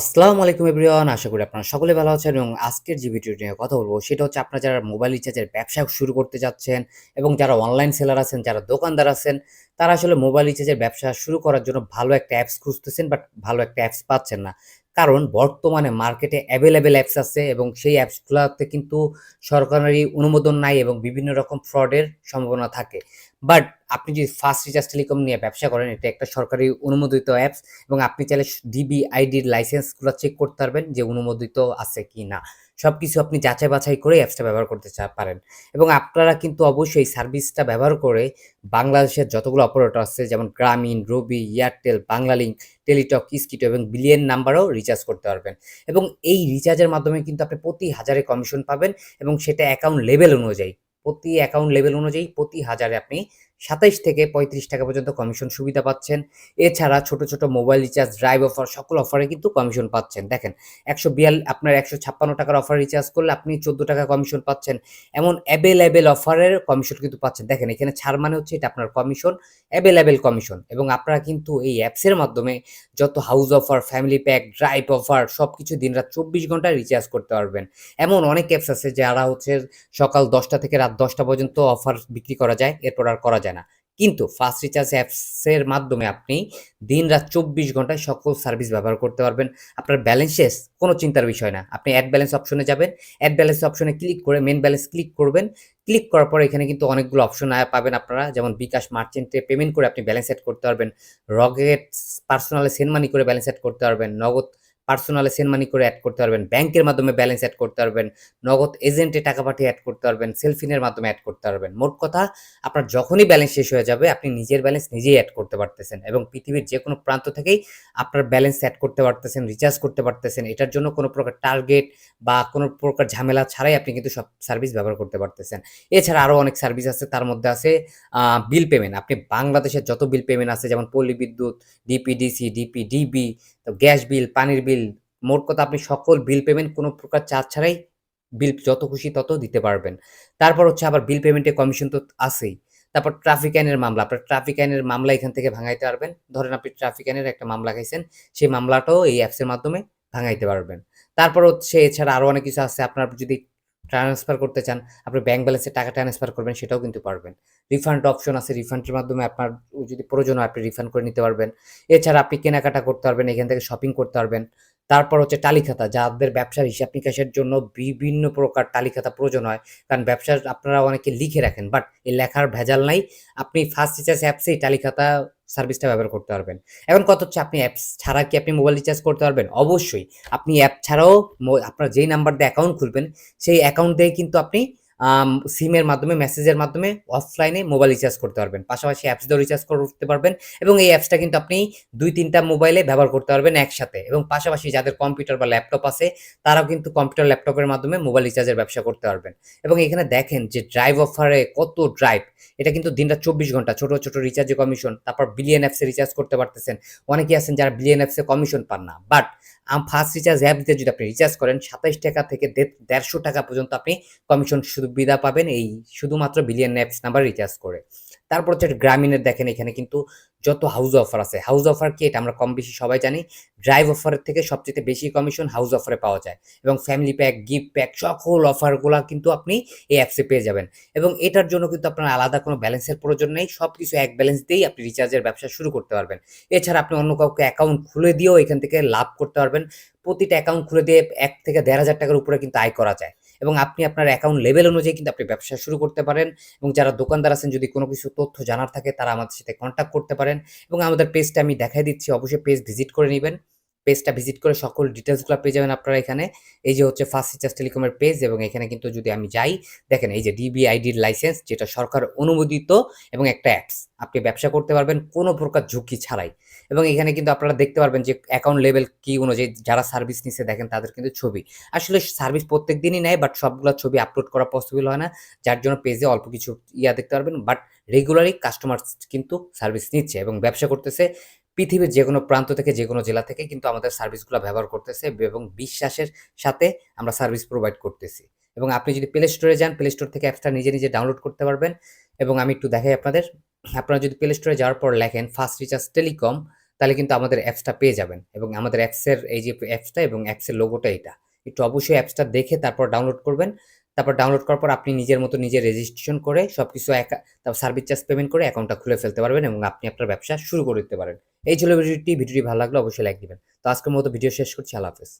আসসালামু আলাইকুম এভরিওয়ান, আশা করি আপনারা সকলে ভালো আছেন এবং আজকের যে ভিডিওটি নিয়ে কথা বলব সেটা হচ্ছে আপনারা যারা মোবাইল রিচার্জের ব্যবসা শুরু করতে যাচ্ছেন এবং যারা অনলাইন সেলার আছেন, যারা দোকানদার আছেন, তারা আসলে মোবাইল রিচার্জের ব্যবসা শুরু করার জন্য ভালো একটা অ্যাপস খুঁজতেছেন বাট ভালো একটা অ্যাপস পাচ্ছেন না। কারণ বর্তমানে মার্কেটে অ্যাভেলেবেল অ্যাপস আছে এবং সেই অ্যাপসগুলোতে কিন্তু সরকারি অনুমোদন নাই এবং বিভিন্ন রকম ফ্রডের সম্ভাবনা থাকে। বাট আপনি যদি ফার্স্ট রিচার্জ টেলিকম নিয়ে ব্যবসা করেন, এটা একটা সরকারি অনুমোদিত অ্যাপস এবং আপনি চাইলে ডিবি আইডির লাইসেন্সগুলো চেক করতে পারবেন যে অনুমোদিত আছে কি না সব কিছু আপনি যাচাই বাছাই করে অ্যাপসটা ব্যবহার করতে পারেন। এবং আপনারা কিন্তু অবশ্যই এই সার্ভিসটা ব্যবহার করে বাংলাদেশের যতগুলো অপারেটর আছে, যেমন গ্রামীণ রবি এয়ারটেল বাংলালিংক টেলিটক কিসকিটো এবং বিলিয়ন নাম্বারও রিচার্জ করতে পারবেন। এবং এই রিচার্জের মাধ্যমে কিন্তু আপনি প্রতি হাজারে কমিশন পাবেন এবং সেটা অ্যাকাউন্ট লেভেল অনুযায়ী। প্রতি অ্যাকাউন্ট লেভেল অনুযায়ী প্রতি হাজারে আপনি সাতাইশ থেকে পঁয়ত্রিশ টাকা পর্যন্ত কমিশন সুবিধা পাচ্ছেন। এছাড়া ছোট ছোট মোবাইল রিচার্জ ড্রাইভ অফার সকল অফারে কিন্তু কমিশন পাচ্ছেন। দেখেন, একশো বিয়াল আপনার একশো ছাপ্পান্ন টাকার অফার রিচার্জ করলে আপনি চোদ্দ টাকা কমিশন পাচ্ছেন। এমন অ্যাভেলেবেল অফারের কমিশন কিন্তু পাচ্ছেন। দেখেন, এখানে ছাড় মানে হচ্ছে এটা আপনার কমিশন অ্যাভেলেবেল কমিশন এবং আপনারা কিন্তু এই অ্যাপসের মাধ্যমে যত house offer family pack drive offer সব কিছু দিনরাত চব্বিশ ঘণ্টা রিচার্জ করতে পারবেন। এমন অনেক অ্যাপস আছে যারা হচ্ছে সকাল দশটা থেকে রাত দশটা পর্যন্ত অফার বিক্রি করা যায়। এরপর আর করা যায় না। কিন্তু ফাস্ট রিচার্জ অ্যাপসের মাধ্যমে আপনি দিন রাত চব্বিশ ঘন্টায় সকল সার্ভিস ব্যবহার করতে পারবেন। আপনার ব্যালেন্স শেষ কোনো চিন্তার বিষয় না। আপনি অ্যাড ব্যালেন্স অপশনে যাবেন। অ্যাড ব্যালেন্স অপশনে ক্লিক করে মেন ব্যালেন্স ক্লিক করবেন। ক্লিক করার পর এখানে কিন্তু অনেকগুলো অপশন পাবেন আপনারা। যেমন বিকাশ মার্চেন্টে পেমেন্ট করে আপনি ব্যালেন্স সেট করতে পারবেন। রকেট পার্সোনালে সেন্ড মানি করে ব্যালেন্স সেট করতে পারবেন। নগদ পার্সোনালে সেন্ড মানি করে অ্যাড করতে পারবেন ব্যাংকের মাধ্যমে ব্যালেন্স অ্যাড করতে পারবেন, নগদ এজেন্টে টাকা পাঠিয়ে অ্যাড করতে পারবেন সেলফিনের মাধ্যমে অ্যাড করতে পারবেন। মোট কথা, আপনার যখনই ব্যালেন্স শেষ হয়ে যাবে, আপনি নিজের ব্যালেন্স নিজেই অ্যাড করতে পারতেছেন এবং পৃথিবীর যে কোনো প্রান্ত থেকেই আপনার ব্যালেন্স অ্যাড করতে পারতেছেন রিচার্জ করতে পারতেছেন। এটার জন্য কোনো প্রকার টার্গেট বা কোনো প্রকার ঝামেলা ছাড়াই আপনি কিন্তু সব সার্ভিস ব্যবহার করতে পারতেছেন। এছাড়া আরও অনেক সার্ভিস আছে, তার মধ্যে আছে বিল পেমেন্ট আপনি বাংলাদেশের যত বিল পেমেন্ট আছে, যেমন Palli Bidyut DPDC DP DB তো গ্যাস বিল পানির বিল মোট কথা আপনি সকল বিল পেমেন্ট কোনো প্রকার চার্জ ছাড়াই বিল যত খুশি তত দিতে পারবেন। তারপর হচ্ছে আবার বিল পেমেন্টে কমিশন তো আছেই। তারপর ট্রাফিক আইনের মামলা। আপনার ট্রাফিক আইনের মামলা এখান থেকে ভাঙাইতে পারবেন। ধরেন আপনি ট্রাফিক আইনের একটা মামলা খাইছেন, সেই মামলাটাও এই অ্যাপসের মাধ্যমে ভাঙাইতে পারবেন। তারপর হচ্ছে এছাড়া আরও অনেক কিছু আছে। আপনার যদি ট্রান্সফার করতে চান, আপনি ব্যাংক ব্যালেন্সে টাকা ট্রান্সফার করবেন, সেটাও কিন্তু পারবেন। রিফান্ড অপশন আছে রিফান্ডের মাধ্যমে আপনার যদি প্রয়োজন হয়, আপনি রিফান্ড করে নিতে পারবেন। এছাড়া আপনি কেনাকাটা করতে পারবেন, এখান থেকে শপিং করতে পারবেন। তারপর হচ্ছে টালিখাতা যাদের ব্যবসার হিসাব নিকাশের জন্য বিভিন্ন প্রকার টালিখাতা প্রয়োজন হয়, কারণ ব্যবসার আপনারা অনেকে লিখে রাখেন বাট এই লেখার ভেজাল নাই। আপনি ফার্স্ট রিচার্জ অ্যাপসেই টালিখাতা সার্ভিসটা ব্যবহার করতে পারবেন। এখন কত হচ্ছে আপনি অ্যাপস ছাড়া কি আপনি মোবাইল রিচার্জ করতে পারবেন? অবশ্যই। আপনি অ্যাপ ছাড়াও আপনার যেই নাম্বার দিয়ে অ্যাকাউন্ট খুলবেন, সেই অ্যাকাউন্ট দিয়ে কিন্তু আপনি সিমের মাধ্যমে মেসেজের মাধ্যমে অফলাইনে মোবাইল রিচার্জ করতে পারবেন। পাশাপাশি অ্যাপস দিয়েও রিচার্জ করতে পারবেন এবং এই অ্যাপসটা কিন্তু আপনি দুই তিনটা মোবাইলে ব্যবহার করতে পারবেন একসাথে। এবং পাশাপাশি যাদের কম্পিউটার বা ল্যাপটপ আছে, তারাও কিন্তু কম্পিউটার ল্যাপটপের মাধ্যমে মোবাইল রিচার্জের ব্যবসা করতে পারবেন। এবং এখানে দেখেন যে ড্রাইভ অফারে কত ড্রাইভ এটা কিন্তু দিনটা চব্বিশ ঘণ্টা, ছোট ছোট রিচার্জে কমিশন তারপর বিলিয়ন অ্যাপসে রিচার্জ করতে পারতেছেন। অনেকেই আছেন যারা বিলিয়ন অ্যাপসে কমিশন পান না। বাট ফার্স্ট রিচার্জ অ্যাপ দিয়ে যদি আপনি রিচার্জ করেন, সাতাইশ টাকা থেকে দেড়শো টাকা পর্যন্ত আপনি কমিশন সুবিধা পাবেন। এই শুধুমাত্র বিলিয়ন অ্যাপস নাম্বার রিচার্জ করে। তারপর হচ্ছে গ্রামীণের দেখেন এখানে কিন্তু যত হাউস অফার আছে। হাউস অফার কি এটা আমরা কম বেশি সবাই জানি। ড্রাইভ অফারের থেকে সবচেয়ে বেশি কমিশন হাউস অফারে পাওয়া যায়। এবং ফ্যামিলি প্যাক গিফট প্যাক সকল অফারগুলো কিন্তু আপনি এই অ্যাপসে পেয়ে যাবেন। এবং এটার জন্য কিন্তু আপনার আলাদা কোনো ব্যালেন্সের প্রয়োজন নেই। সব কিছু এক ব্যালেন্স দিয়েই আপনি রিচার্জের ব্যবসা শুরু করতে পারবেন। এছাড়া আপনি অন্য কাউকে অ্যাকাউন্ট খুলে দিয়েও এখান থেকে লাভ করতে পারবেন। প্রতিটা অ্যাকাউন্ট খুলে দিয়ে এক থেকে দেড় হাজার টাকার উপরে কিন্তু আয় করা যায়। এবং আপনি আপনার অ্যাকাউন্ট লেভেল অনুযায়ী কিন্তু আপনি ব্যবসা শুরু করতে পারেন এবং যারা দোকানদার আছেন, যদি কোনো কিছু তথ্য জানার থাকে, তারা আমাদের সাথে কন্ট্যাক্ট করতে পারেন এবং আমাদের পেজটা আমি দেখাই দিচ্ছি। অবশ্যই পেজ ভিজিট করে নেবেন। পেজটা ভিজিট করে সকল ডিটেলসগুলো পেয়ে যাবেন আপনারা এখানে। এই যে হচ্ছে ফার্স্ট রিচার্জ টেলিকমের পেজ এবং এখানে কিন্তু যদি আমি যাই, দেখেন এই যে ডিবিআইডির লাইসেন্স যেটা সরকার অনুমোদিত এবং একটা অ্যাপস আপনি ব্যবসা করতে পারবেন, কোনো প্রকার ঝুঁকি ছাড়াই। এবং এখানে কিন্তু আপনারা দেখতে পারবেন যে অ্যাকাউন্ট লেভেল কি অনুযায়ী যারা সার্ভিস নিচ্ছে দেখেন তাদের কিন্তু ছবি। আসলে সার্ভিস প্রত্যেক দিনই নেয় বাট সবগুলো ছবি আপলোড করা পসিবল হয় না। যার জন্য পেজে অল্প কিছু ইয়া দেখতে পারবেন বাট রেগুলারই কাস্টমার কিন্তু সার্ভিস নিচ্ছে এবং ব্যবসা করতেছে। পৃথিবীর যে কোনো প্রান্ত থেকে, যে কোনো জেলা থেকে কিন্তু আমাদের সার্ভিসগুলো ব্যবহার করতেছে এবং বিশ্বাসের সাথে আমরা সার্ভিস প্রোভাইড করতেছি। এবং আপনি যদি প্লে স্টোরে যান প্লে স্টোর থেকে অ্যাপসটা নিজে নিজে ডাউনলোড করতে পারবেন। এবং আমি একটু দেখাই আপনাদের। আপনারা যদি প্লে স্টোরে যাওয়ার পর লেখেন ফার্স্ট রিচার্জ টেলিকম তাহলে কিন্তু আমাদের অ্যাপসটা পেয়ে যাবেন। এবং আমাদের অ্যাপসের এই যে অ্যাপসটা এবং অ্যাপসের লোগোটা এটা। একটু অবশ্যই অ্যাপসটা দেখে তারপর ডাউনলোড করবেন। তারপর ডাউনলোড করার পর আপনি নিজের মতো নিজে রেজিস্ট্রেশন করে সব কিছু তারপর সার্ভিস চার্জ পেমেন্ট করে অ্যাকাউন্টটা খুলে ফেলতে পারবেন এবং আপনি আপনার ব্যবসা শুরু করে দিতে পারেন। এই ছিল ভিডিওটি। ভিডিওটি ভালো লাগলে অবশ্যই লাইক দিবেন। তো আজকের মতো ভিডিও শেষ করছি। আল্লাহ হাফেজ।